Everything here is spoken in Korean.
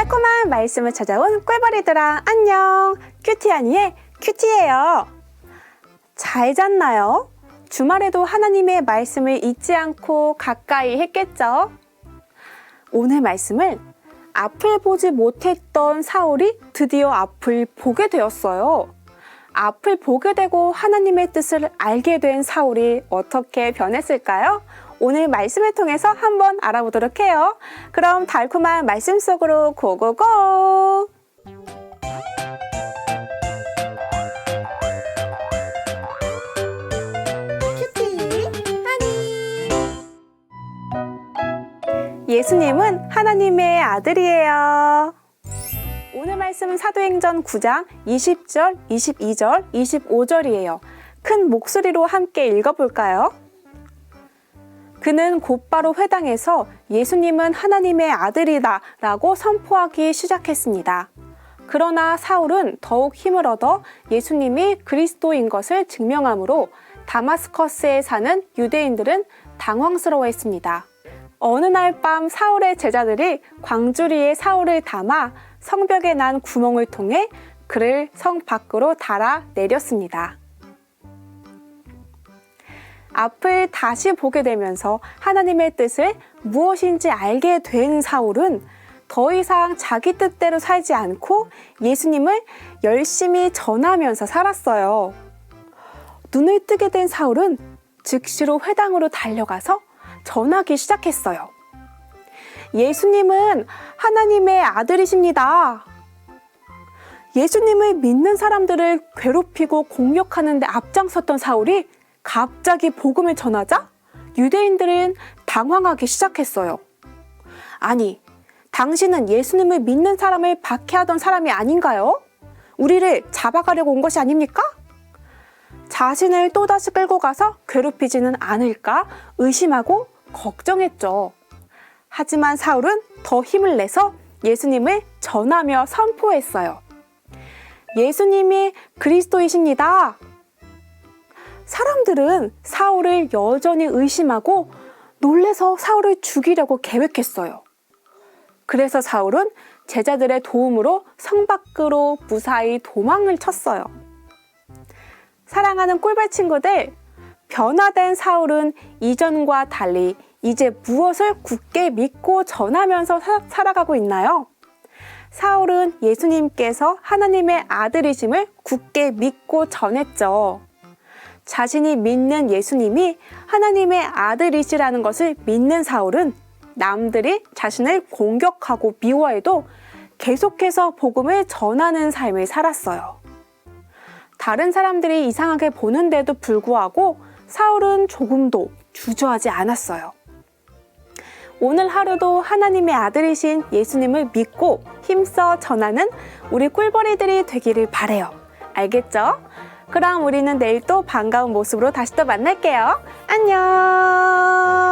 달콤한 말씀을 찾아온 꿀벌이들아 안녕 큐티아니의 큐티예요 잘 잤나요? 주말에도 하나님의 말씀을 잊지 않고 가까이 했겠죠? 오늘 말씀을 앞을 보지 못했던 사울이 드디어 앞을 보게 되었어요. 앞을 보게 되고 하나님의 뜻을 알게 된 사울이 어떻게 변했을까요? 오늘 말씀을 통해서 한번 알아보도록 해요. 그럼 달콤한 말씀 속으로 고고고! 예수님은 하나님의 아들이에요. 오늘 말씀은 사도행전 9장 20절, 22절, 25절이에요. 큰 목소리로 함께 읽어볼까요? 그는 곧바로 회당에서 예수님은 하나님의 아들이다 라고 선포하기 시작했습니다. 그러나 사울은 더욱 힘을 얻어 예수님이 그리스도인 것을 증명하므로 다마스커스에 사는 유대인들은 당황스러워했습니다. 어느 날 밤 사울의 제자들이 광주리에 사울을 담아 성벽에 난 구멍을 통해 그를 성 밖으로 달아 내렸습니다. 앞을 다시 보게 되면서 하나님의 뜻을 무엇인지 알게 된 사울은 더 이상 자기 뜻대로 살지 않고 예수님을 열심히 전하면서 살았어요. 눈을 뜨게 된 사울은 즉시로 회당으로 달려가서 전하기 시작했어요. 예수님은 하나님의 아들이십니다. 예수님을 믿는 사람들을 괴롭히고 공격하는데 앞장섰던 사울이 갑자기 복음을 전하자 유대인들은 당황하기 시작했어요. 아니, 당신은 예수님을 믿는 사람을 박해하던 사람이 아닌가요? 우리를 잡아가려고 온 것이 아닙니까? 자신을 또다시 끌고 가서 괴롭히지는 않을까 의심하고 걱정했죠. 하지만 사울은 더 힘을 내서 예수님을 전하며 선포했어요. 예수님이 그리스도이십니다. 사람들은 사울을 여전히 의심하고 놀래서 사울을 죽이려고 계획했어요. 그래서 사울은 제자들의 도움으로 성 밖으로 무사히 도망을 쳤어요. 사랑하는 꿀벌 친구들, 변화된 사울은 이전과 달리 이제 무엇을 굳게 믿고 전하면서 사, 살아가고 있나요? 사울은 예수님께서 하나님의 아들이심을 굳게 믿고 전했죠. 자신이 믿는 예수님이 하나님의 아들이시라는 것을 믿는 사울은 남들이 자신을 공격하고 미워해도 계속해서 복음을 전하는 삶을 살았어요. 다른 사람들이 이상하게 보는데도 불구하고 사울은 조금도 주저하지 않았어요. 오늘 하루도 하나님의 아들이신 예수님을 믿고 힘써 전하는 우리 꿀벌이들이 되기를 바래요. 알겠죠? 그럼 우리는 내일 또 반가운 모습으로 다시 또 만날게요. 안녕!